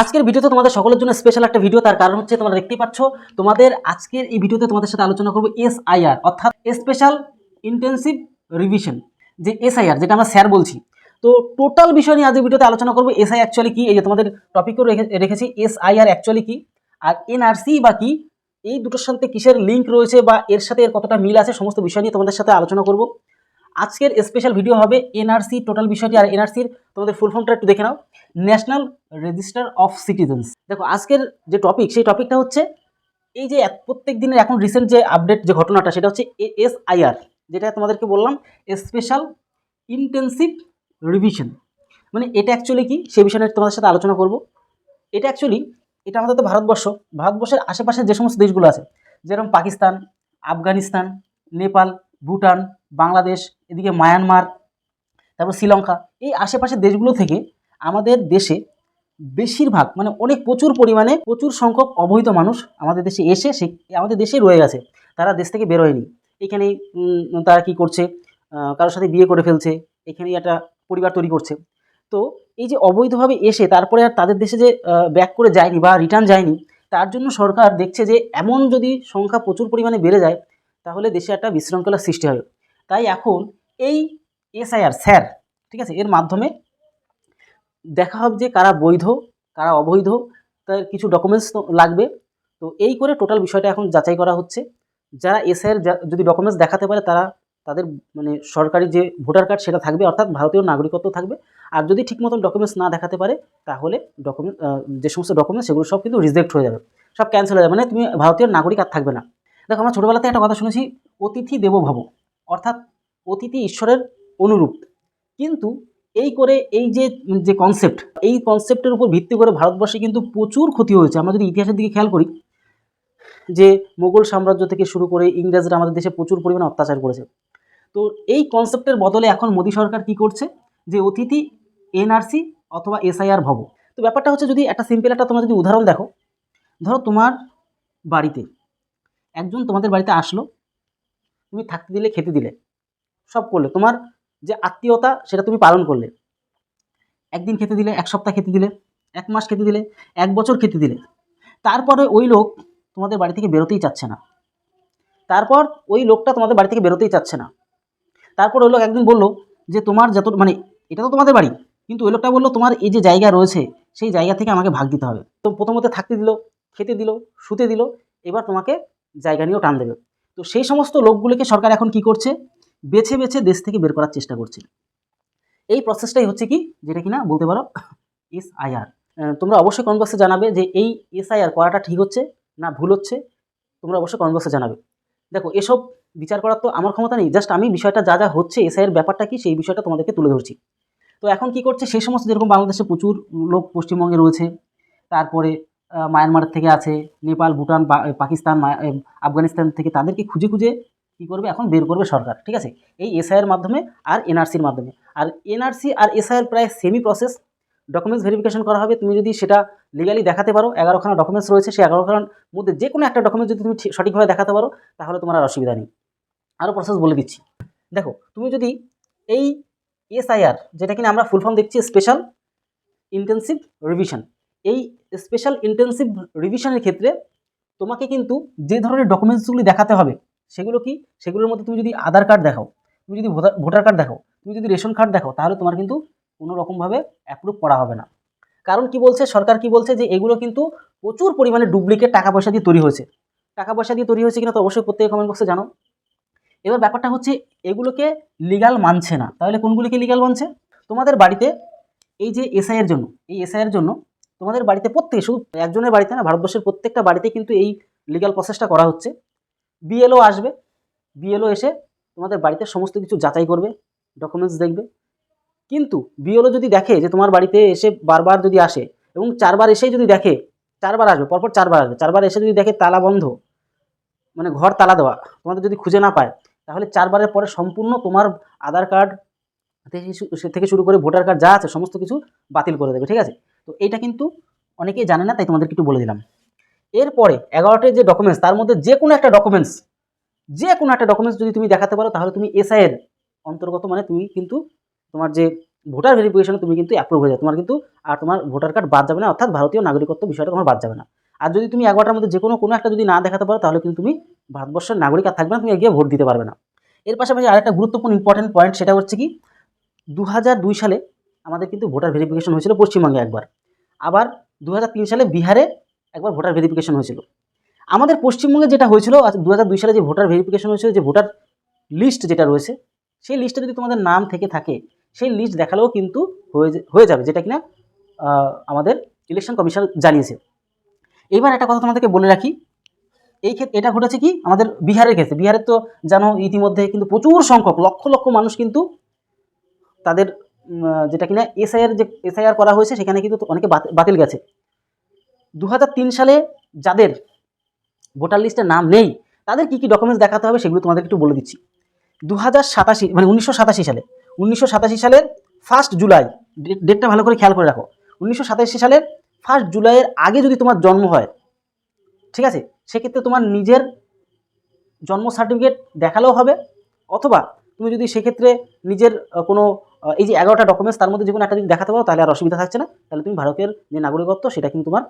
আজকের ভিডিওতে তোমাদের সকলের জন্য স্পেশাল একটা ভিডিও তার কারণ হচ্ছে তোমরা দেখতেই পাচ্ছ, তোমাদের আজকের এই ভিডিওতে তোমাদের সাথে আলোচনা করব এসআইআর অর্থাৎ স্পেশাল ইন্টেন্সিভ রিভিশন যে এসআইআর যেটা আমরা স্যার বলছি। তো টোটাল বিষয় নিয়ে আজকের ভিডিওতে আলোচনা করব এসআই অ্যাকচুয়ালি কি, এই যে তোমাদের টপিকও রেখে রেখেছি এসআইআর অ্যাকচুয়ালি কি, আর এনআরসি বা কি, এই দুটোর সাথে কিসের লিঙ্ক রয়েছে বা এর সাথে এর কতটা মিল আছে, সমস্ত বিষয় নিয়ে তোমাদের সাথে আলোচনা করব। আজকের স্পেশাল ভিডিও হবে এনআরসি টোটাল বিষয়টি আর এনআরসির তোমাদের ফুল ফর্মটা একটু দেখে নাও। ন্যাশনাল রেজিস্টার অফ সিটিজেন্স দেখো, আজকের যে টপিক সেই টপিকটা হচ্ছে এই যে প্রত্যেক দিনের এখন রিসেন্ট যে আপডেট যে ঘটনাটা, সেটা হচ্ছে এসআইআর যেটা তোমাদেরকে বললাম স্পেশাল ইন্টেন্সিভ রিভিশন মানে এটা অ্যাকচুয়ালি কি? সে বিষয়ে তোমাদের সাথে আলোচনা করব। এটা অ্যাকচুয়ালি এটা আমাদের তো ভারতবর্ষ। ভারতবর্ষের আশেপাশে যে সমস্ত দেশগুলো আছে, যেরকম পাকিস্তান, আফগানিস্তান, নেপাল, ভুটান বাংলাদেশ, এদিকে মায়ানমার, তারপর শ্রীলঙ্কা, এই আশেপাশের দেশগুলো থেকে আমাদের দেশে বেশিরভাগ মানে অনেক প্রচুর পরিমাণে প্রচুর সংখ্যক অবৈধ মানুষ আমাদের দেশে এসে সে, আমাদের দেশেই রয়ে গেছে। তারা দেশ থেকে বেরোয়নি এখানেই তারা কি করছে? কারোর সাথে বিয়ে করে ফেলছে। এখানেই একটা পরিবার তৈরি করছে। তো এই যে অবৈধভাবে এসে তারপরে আর তাদের দেশে যে ব্যাক করে যায়নি বা রিটার্ন যায়নি, তার জন্য সরকার দেখছে যে, এমন যদি সংখ্যা প্রচুর পরিমাণে বেড়ে যায়, তাহলে দেশে একটা বিশৃঙ্খলার সৃষ্টি হবে। তাই এখন এই এসআইআর স্যার, ঠিক আছে, এর মাধ্যমে দেখা হবে যে কারা বৈধ, কারা অবৈধ, তার কিছু ডকুমেন্টস লাগবে। তো এই করে টোটাল বিষয়টা এখন যাচাই করা হচ্ছে। যারা এসআইয়ের যদি ডকুমেন্টস দেখাতে পারে তারা তাদের মানে সরকারি যে ভোটার কার্ড সেটা থাকবে, অর্থাৎ ভারতীয় নাগরিকত্ব থাকবে। আর যদি ঠিক মতন ডকুমেন্টস না দেখাতে পারে, তাহলে ডকুমেন্ট যে সমস্ত ডকুমেন্টস সেগুলো সব কিন্তু রিজেক্ট হয়ে যাবে। সব ক্যান্সেল হয়ে যাবে। মানে তুমি ভারতীয় নাগরিক আর থাকবে না। দেখো আমরা ছোটোবেলাতে একটা কথা শুনেছি, অতিথি দেবো ভব। অর্থাৎ অতিথি ঈশ্বরের অনুরূপ। কিন্তু এই করে এই যে যে কনসেপ্ট এই কনসেপ্টের উপর ভিত্তি করে ভারতবর্ষে কিন্তু প্রচুর ক্ষতি হয়েছে। আমরা যদি ইতিহাসের দিকে খেয়াল করি, যে মোগল সাম্রাজ্য থেকে শুরু করে ইংরেজরা আমাদের দেশে প্রচুর পরিমাণে অত্যাচার করেছে। তো এই কনসেপ্টের বদলে এখন মোদী সরকার কি করছে? যে অতিথি এনআরসি অথবা এসআইআর ভব তো ব্যাপারটা হচ্ছে যদি একটা সিম্পল একটা তোমরা যদি উদাহরণ দেখো, ধরো তোমার বাড়িতে একজন তোমাদের বাড়িতে আসলো তুমি থাকতে দিলে, খেতে দিলে। সব করলে। তোমার যে আত্মীয়তা, সেটা তুমি পালন করলে। একদিন খেতে দিলে, এক সপ্তাহ খেতে দিলে, এক মাস খেতে দিলে, এক বছর খেতে দিলে। তারপরে ওই লোক তোমাদের বাড়ি থেকে বেরোতেই চাচ্ছে না। তারপর ওই লোকটা তোমাদের বাড়ি থেকে বেরোতেই চাচ্ছে না। তারপর ওই লোক একদিন বলল যে, তোমার যত মানে এটা তো তোমাদের বাড়ি। কিন্তু ওই লোকটা বলল, তোমার এই যে জায়গা রয়েছে, সেই জায়গা থেকে আমাকে ভাগ দিতে হবে। তো প্রথমত থাকতে দিল, খেতে দিল, শুতে দিল, এবার তোমাকে জায়গা নিয়েও টান দেবে তো সেই সমস্ত লোকগুলোকে সরকার এখন কি করছে? বেছে বেছে দেশ থেকে বের করার চেষ্টা করছে। এই প্রসেসটাই হচ্ছে কি? যেটা কিনা বলতে পারো এসআইআর তোমরা অবশ্যই বক্সে জানাবে যে এই এসআইআর করাটা ঠিক হচ্ছে না ভুল হচ্ছে। তোমরা অবশ্যই বক্সে জানাবে। দেখো, এসব বিচার করার তো আমার ক্ষমতা নেই। জাস্ট আমি বিষয়টা যা যা হচ্ছে এসআইয়ের ব্যাপারটা কি, সেই বিষয়টা তোমাদেরকে তুলে ধরছি। তো এখন কি করছে? সেই সমস্ত যেরকম বাংলাদেশে প্রচুর লোক পশ্চিমবঙ্গে রয়েছে। তারপরে মায়ানমার থেকে আছে, নেপাল, ভুটান পাকিস্তান আফগানিস্তান থেকে তাদেরকে খুঁজে খুঁজে কী করবে? এখন বের করবে সরকার, ঠিক আছে? এই এসআইয়ের মাধ্যমে আর এনআরসির মাধ্যমে। আর এনআরসি আর এসআইয়ের প্রায় সেমি প্রসেস ডকুমেন্টস ভেরিফিকেশন করা হবে। তুমি যদি সেটা লিগালি দেখাতে পারো, এগারোখানা ডকুমেন্টস রয়েছে, সেই এগারোখানার মধ্যে যে কোনো একটা ডকুমেন্টস যদি তুমি ঠিক- সঠিকভাবে দেখাতে পারো, তাহলে তোমার আর অসুবিধা নেই। আরও প্রসেস বলে দিচ্ছি। দেখো, তুমি যদি এই এসআইআর যেটা কিনা আমরা ফুল ফর্ম দেখছি স্পেশাল ইন্টেন্সিভ রিভিশন এই স্পেশাল ইন্টেন্সিভ রিভিশনের ক্ষেত্রে তোমাকে কিন্তু যে ধরনের ডকুমেন্টসগুলি দেখাতে হবে, সেগুলো কি? সেগুলোর মধ্যে তুমি যদি আধার কার্ড দেখাও, তুমি যদি ভোটার কার্ড দেখাও, তুমি যদি রেশন কার্ড দেখাও, তাহলে তোমার কিন্তু কোনো রকমভাবে অ্যাপ্রুভ করা হবে না। কারণ কি বলছে? সরকার কি বলছে? যে এগুলো কিন্তু প্রচুর পরিমাণে ডুপ্লিকেট টাকা পয়সা দিয়ে তৈরি হয়েছে। টাকা পয়সা দিয়ে তৈরি হয়েছে কিনা তো অবশ্যই প্রত্যেকে কমেন্ট বক্সে জানো এবার ব্যাপারটা হচ্ছে, এগুলোকে লিগাল মানছে না। তাহলে কোনগুলিকে লিগাল মানছে? তোমাদের বাড়িতে এই যে এসআইয়ের জন্য, এই এসআইয়ের জন্য তোমাদের বাড়িতে প্রত্যেকে, শুধু একজনের বাড়িতে না, ভারতবর্ষের প্রত্যেকটা বাড়িতে কিন্তু এই লিগাল প্রসেসটা করা হচ্ছে। বিএলও আসবে। বিএলও এসে তোমাদের বাড়িতে সমস্ত কিছু যাচাই করবে ডকুমেন্টস দেখবে। কিন্তু বিএলও যদি দেখে যে তোমার বাড়িতে এসে বারবার যদি আসে এবং চারবার এসেই যদি দেখে, চারবার আসবে, পরপর চারবার আসবে, চারবার এসে যদি দেখে তালা বন্ধ মানে ঘর তালা দেওয়া, তোমাদের যদি খুঁজে না পায়, তাহলে চারবারের পরে সম্পূর্ণ তোমার আধার কার্ড থেকে শুরু করে ভোটার কার্ড যা আছে, সমস্ত কিছু বাতিল করে দেবে, ঠিক আছে? তো এইটা কিন্তু অনেকেই জানে না, তাই তোমাদেরকে একটু বলে দিলাম। এরপরে এগারোটার যে ডকুমেন্টস তার মধ্যে যে কোনো একটা ডকুমেন্টস যে কোনো একটা ডকুমেন্টস যদি তুমি দেখাতে পারো, তাহলে তুমি এসআইয়ের অন্তর্গত মানে তুমি কিন্তু তোমার যে ভোটার ভেরিফিকেশনে তুমি কিন্তু অ্যাপ্রুভ হয়ে যাবে তোমার কিন্তু আর তোমার ভোটার কার্ড বাদ যাবে না, অর্থাৎ ভারতীয় নাগরিকত্ব বিষয়টা তোমার বাদ যাবে না। আর যদি তুমি এগারোটার মধ্যে যে কোনো কোনো একটা যদি না দেখাতে পারো, তাহলে কিন্তু তুমি ভারতবর্ষের নাগরিক আর থাকবে না, তুমি এগিয়ে ভোট দিতে পারবে না। এর পাশাপাশি আরেকটা গুরুত্বপূর্ণ ইম্পর্টেন্ট পয়েন্ট সেটা হচ্ছে কি দু সালে আমাদের কিন্তু ভোটার ভেরিফিকেশন হয়েছিল পশ্চিমবঙ্গে একবার। আবার দু হাজার তিন সালে বিহারে একবার ভোটার ভেরিফিকেশন হয়েছিল। আমাদের পশ্চিমবঙ্গে যেটা হয়েছিল দু দুই সালে যে ভোটার ভেরিফিকেশন হয়েছিল, যে ভোটার লিস্ট যেটা রয়েছে, সেই লিস্টে যদি তোমাদের নাম থেকে থাকে, সেই লিস্ট দেখালেও কিন্তু হয়ে যাবে, যেটা কিনা আমাদের ইলেকশন কমিশন জানিয়েছে। এইবার একটা কথা তোমাদেরকে বলে রাখি, এই ক্ষেত্রে এটা ঘটেছে কি, আমাদের বিহারের ক্ষেত্রে। বিহারের তো জানো, ইতিমধ্যে কিন্তু প্রচুর সংখ্যক, লক্ষ লক্ষ মানুষ কিন্তু তাদের যেটা কিনা এসআইআর যে এসআইআর করা হয়েছে, সেখানে কিন্তু অনেকে বাতিল গেছে। দু হাজার তিন সালে যাদের ভোটার লিস্টে নাম নেই, তাদের কী কী ডকুমেন্টস দেখাতে হবে সেগুলো তোমাদের একটু বলে দিচ্ছি। দু হাজার সাতাশি মানে উনিশশো সাতাশি সালে, উনিশশো সাতাশি সালের ফার্স্ট জুলাই ডেট- ডেটটা ভালো করে খেয়াল করে রাখো। উনিশশো সাতাশি সালের ফার্স্ট জুলাইয়ের আগে যদি তোমার জন্ম হয়, ঠিক আছে? সেক্ষেত্রে তোমার নিজের জন্ম সার্টিফিকেট দেখালেও হবে, অথবা তুমি যদি সেক্ষেত্রে নিজের কোনো এই যে এগারোটা ডকুমেন্টস তার মধ্যে যে কোনো একটা যদি দেখাতে পারো, তাহলে আর অসুবিধা থাকছে না। তাহলে তুমি ভারতের যে নাগরিকত্ব, সেটা কিন্তু তোমার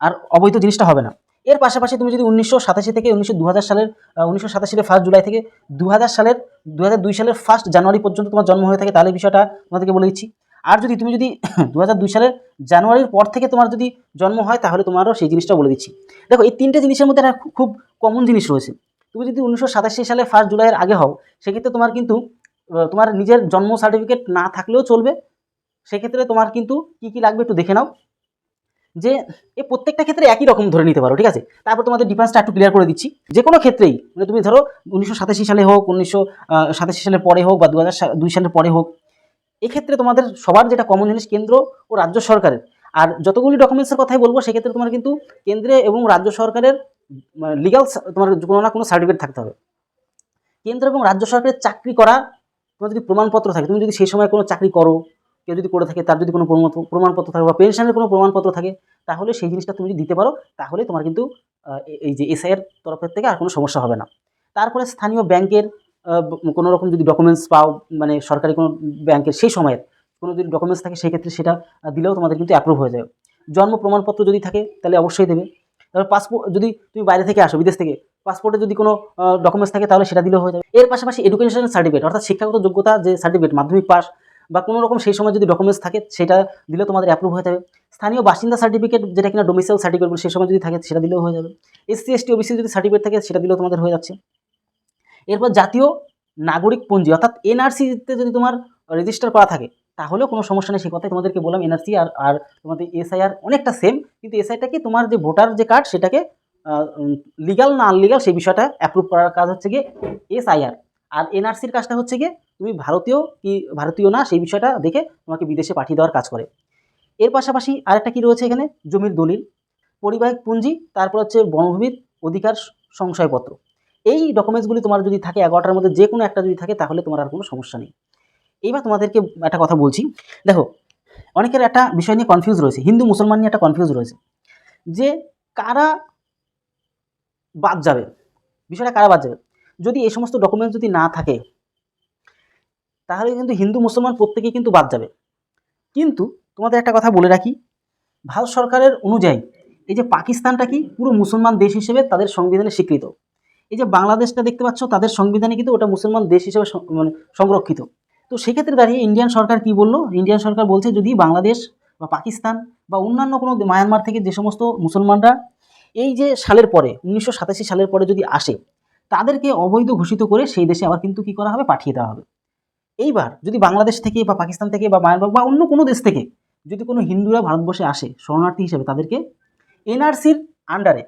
আর অবৈধ জিনিসটা হবে না। এর পাশাপাশি তুমি যদি উনিশশো সাতাশি থেকে উনিশশো দু সালের উনিশশো সাতাশি সালের ফার্স্ট জুলাই থেকে দু হাজার সালের, দু হাজার দুই সালের ফার্স্ট জানুয়ারি পর্যন্ত তোমার জন্ম হয়ে থাকে, তাহলে বিষয়টা তোমাদেরকে বলে দিচ্ছি। আর যদি তুমি যদি দু হাজার দুই সালের জানুয়ারির পর থেকে তোমার যদি জন্ম হয়, তাহলে তোমারও সেই জিনিসটা বলে দিচ্ছি। দেখো, এই তিনটে জিনিসের মধ্যে একটা খুব কমন জিনিস রয়েছে। তুমি যদি উনিশশো সাতাশি সালে ফার্স্ট জুলাইয়ের আগে হও, সেক্ষেত্রে তোমার কিন্তু তোমার নিজের জন্ম সার্টিফিকেট না থাকলেও চলবে। সেক্ষেত্রে তোমার কিন্তু কি কি লাগবে একটু দেখে নাও। যে এ প্রত্যেকটা ক্ষেত্রে একই রকম ধরে নিতে পারো, ঠিক আছে? তারপর তোমাদের ডিফারেন্সটা একটু ক্লিয়ার করে দিচ্ছি। যে কোনো ক্ষেত্রেই মানে তুমি ধরো উনিশশো সাতাশি সালে হোক, উনিশশো সাতাশি সালের পরে হোক বা দু দুই সালের পরে হোক, এক্ষেত্রে তোমাদের সবার যেটা কমন জিনিস কেন্দ্র ও রাজ্য সরকারের। আর যতগুলি ডকুমেন্টসের কথাই বলব, সেক্ষেত্রে তোমার কিন্তু কেন্দ্রে এবং রাজ্য সরকারের লিগাল তোমার কোনো না কোনো সার্টিফিকেট থাকতে হবে। কেন্দ্র এবং রাজ্য সরকারের চাকরি করা তোমার যদি প্রমাণপত্র থাকে, তুমি যদি সেই সময় কোনো চাকরি করো, কেউ যদি করে থাকে, তার যদি কোনো প্রমাণ- প্রমাণপত্র থাকে বা পেনশনের কোনো প্রমাণপত্র থাকে, তাহলে সেই জিনিসটা তুমি যদি দিতে পারো, তাহলে তোমার কিন্তু এই যে এসআইয়ের তরফের থেকে আর কোনো সমস্যা হবে না। তারপরে স্থানীয় ব্যাংকের কোনো রকম যদি ডকুমেন্টস পাও মানে সরকারি কোনো ব্যাংকের সেই সময়ের, কোনো যদি ডকুমেন্টস থাকে সেই ক্ষেত্রে সেটা দিলেও তোমাদের কিন্তু অ্যাপ্রুভ হয়ে যাবে। জন্ম প্রমাণপত্র যদি থাকে, তাহলে অবশ্যই দেবে। তারপর পাসপোর্ট যদি তুমি বাইরে থেকে আসো, বিদেশ থেকে পাসপোর্টে যদি কোনো ডকুমেন্টস থাকে, তাহলে সেটা দিলেও হয়ে যাবে। এর পাশাপাশি এডুকেশন সার্টিফিকেট অর্থাৎ শিক্ষাগত যোগ্যতা যে সার্টিফিকেট মাধ্যমিক পাস বা কোনো রকম সেই সময় যদি ডকুমেন্টস থাকে, সেটা দিলে তোমাদের অ্যাপ্রুভ হয়ে যাবে। স্থানীয় বাসিন্দা সার্টিফিকেট যেটা কিনা ডোমিসাইল সার্টিফিকেট সেই সময় যদি থাকে, সেটা দিলেও হয়ে যাবে। এসসি এসটি ওবিসি যদি সার্টিফিকেট থাকে, সেটা দিলেও তোমাদের হয়ে যাচ্ছে। এরপর জাতীয় নাগরিক পঞ্জি, অর্থাৎ এনআরসিতে যদি তোমার রেজিস্টার করা থাকে, তাহলেও কোনো সমস্যা নেই। সে কথাই তোমাদেরকে বললাম এনআরসি আর আর তোমাদের এসআইআর অনেকটা সেম কিন্তু এসআইটা কি তোমার যে ভোটার যে কার্ড সেটাকে লিগাল না আনলিগাল সেই বিষয়টা অ্যাপ্রুভ করার কাজ হচ্ছে গিয়ে এসআইআর আর এনআরসির কাজটা হচ্ছে গিয়ে তুমি ভারতীয় কি, ভারতীয় না, সেই বিষয়টা দেখে তোমাকে বিদেশে পাঠিয়ে দেওয়ার কাজ করে। এর পাশাপাশি আরেকটা কি রয়েছে এখানে? জমির দলিল, পরিবাহিক পুঁজি, তারপর হচ্ছে বনভূমির অধিকার সংশয়পত্র। এই ডকুমেন্টসগুলি তোমার যদি থাকে এগারোটার মধ্যে যে কোনো একটা যদি থাকে, তাহলে তোমার আর কোনো সমস্যা নেই। এইবার তোমাদেরকে একটা কথা বলছি। দেখো, অনেকের একটা বিষয় নিয়ে কনফিউজ রয়েছে। হিন্দু, মুসলমান নিয়ে একটা কনফিউজ রয়েছে। যে কারা বাদ যাবে? বিষয়টা কারা বাদ যাবে? যদি এই সমস্ত ডকুমেন্টস যদি না থাকে, তাহলে কিন্তু হিন্দু, মুসলমান প্রত্যেকেই কিন্তু বাদ যাবে। কিন্তু তোমাদের একটা কথা বলে রাখি, ভারত সরকারের অনুযায়ী এই যে পাকিস্তানটা কি পুরো মুসলমান দেশ হিসেবে তাদের সংবিধানে স্বীকৃত। এই যে বাংলাদেশটা দেখতে পাচ্ছ, তাদের সংবিধানে কিন্তু ওটা মুসলমান দেশ হিসেবে মানে সংরক্ষিত। তো সেক্ষেত্রে দাঁড়িয়ে ইন্ডিয়ান সরকার কি বলল? ইন্ডিয়ান সরকার বলছে যদি বাংলাদেশ বা পাকিস্তান বা অন্যান্য কোনো মায়ানমার থেকে যে সমস্ত মুসলমানরা এই যে সালের পরে, উনিশশো সাতাশি সালের পরে যদি আসে, তাদেরকে অবৈধ ঘোষিত করে সেই দেশে আবার কিন্তু কী করা হবে? পাঠিয়ে দেওয়া হবে। এইবার যদি বাংলাদেশ থেকে বা পাকিস্তান থেকে বা মায়ানমার বা অন্য কোনো দেশ থেকে যদি কোনো হিন্দুরা ভারতবর্ষে আসে, শরণার্থী হিসেবে তাদেরকে, এনআরসির আন্ডারে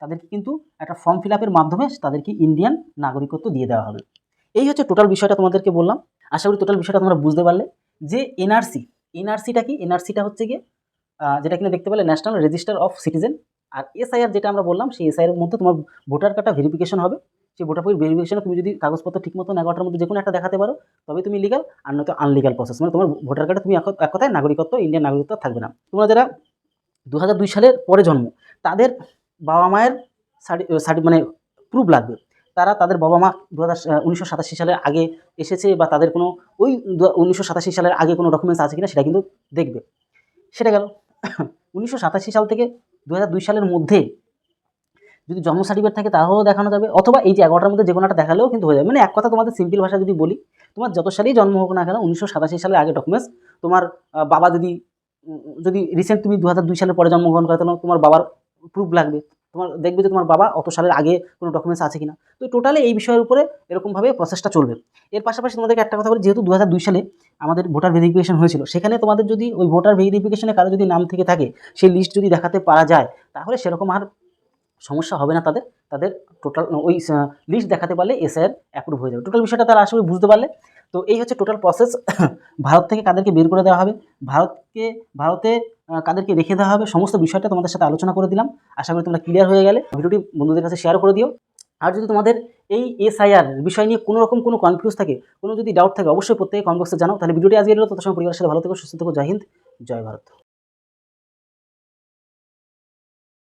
তাদেরকে কিন্তু একটা ফর্ম ফিল মাধ্যমে তাদেরকে ইন্ডিয়ান নাগরিকত্ব দিয়ে দেওয়া হবে। এই হচ্ছে টোটাল বিষয়টা তোমাদেরকে বললাম। আশা করি টোটাল বিষয়টা তোমরা বুঝতে পারলে যে এনআরসি এনআরসিটা কি? এনআরসিটা হচ্ছে গিয়ে যেটা কিনা দেখতে পেলে ন্যাশনাল রেজিস্টার অফ সিটিজেন আর এসআইআর যেটা আমরা বললাম, সেই এসআইআর মধ্যে তোমার ভোটার কার্ডটা ভেরিফিকেশন হবে। সেই ভোটার কার্ড ভেরিফিকেশনে তুমি যদি কাগজপত্র ঠিক মতো এগারোটার মধ্যে যে কোনো একটা দেখাতে পারো তবে তুমি লিগাল আর নয়তো আনলিগাল প্রসেস মানে তোমার ভোটার কার্ডে তুমি এক- কথায় নাগরিকত্ব ইন্ডিয়ান নাগরিকত্ব থাকবে না। তোমরা যারা দু হাজার দুই সালের পরে জন্ম, তাদের বাবা মায়ের সার্টি মানে প্রুফ লাগবে। তারা তাদের বাবা মা দু হাজার সালের আগে এসেছে বা তাদের কোনো, ওই উনিশশো সাতাশি সালের আগে কোনো ডকুমেন্টস আছে কিনা সেটা কিন্তু দেখবে। সেটা গেল। উনিশশো সাতাশি সাল থেকে দু হাজার দুই সালের মধ্যে যদি জন্ম সার্টিফিকেট থাকে তাহলেও দেখানো যাবে, অথবা এই যে এগারোটার মধ্যে যে একটা দেখালেও কিন্তু হয়ে যাবে। মানে এক কথা তোমাদের সিম্পল ভাষা যদি বলি, তোমার যত সালেই জন্ম হোক না কেন উনিশশো সালের আগে ডকুমেন্টস তোমার বাবা যদি যদি রিসেন্ট তুমি দু হাজার দুই সালের পরে জন্মগ্রহণ করে, তাহলে তোমার বাবার প্রুফ লাগবে। তোমার, দেখবে যে তোমার বাবা অত সালের আগে কোনো ডকুমেন্টস আছে কিনা। তো টোটালি এই বিষয়ের উপরে এরকমভাবে প্রসেসটা চলবে। এর পাশাপাশি তোমাদেরকে একটা কথা বলি, যেহেতু দু হাজার দুই সালে আমাদের ভোটার ভেরিফিকেশন হয়েছিল, সেখানে তোমাদের যদি ওই ভোটার ভেরিফিকেশনে কারও যদি নাম থেকে থাকে, সেই লিস্ট যদি দেখাতে পারা যায়, তাহলে সেরকম আর সমস্যা হবে না তাদের তাদের টোটাল ওই লিস্ট দেখাতে পারলে এসআইআর অ্যাপ্রুভ হয়ে যাবে। টোটাল বিষয়টা তারা আসলে বুঝতে পারলে। তো এই হচ্ছে টোটাল প্রসেস ভারত থেকে কাদেরকে বের করে দেওয়া হবে? ভারতকে, ভারতে কাদেরকে রেখে দেওয়া হবে, সমস্ত বিষয়টা তোমাদের সাথে আলোচনা করে দিলাম। আশা করি তোমরা ক্লিয়ার হয়ে গেলে। ভিডিওটি বন্ধুদের কাছে শেয়ার করে দিও। আর যদি তোমাদের এই এসআইআর বিষয় নিয়ে কোনো রকম কোনো কনফিউজ থাকে, কোনো যদি ডাউট থাকে, অবশ্যই প্রত্যেকে কমেন্ট বক্সে জানাও। তাহলে ভিডিওটি আজকে এলো তত সঙ্গে পরিবারের সাথে ভালো থেকো, সুস্থ থেকো। জয় হিন্দ, জয় ভারত।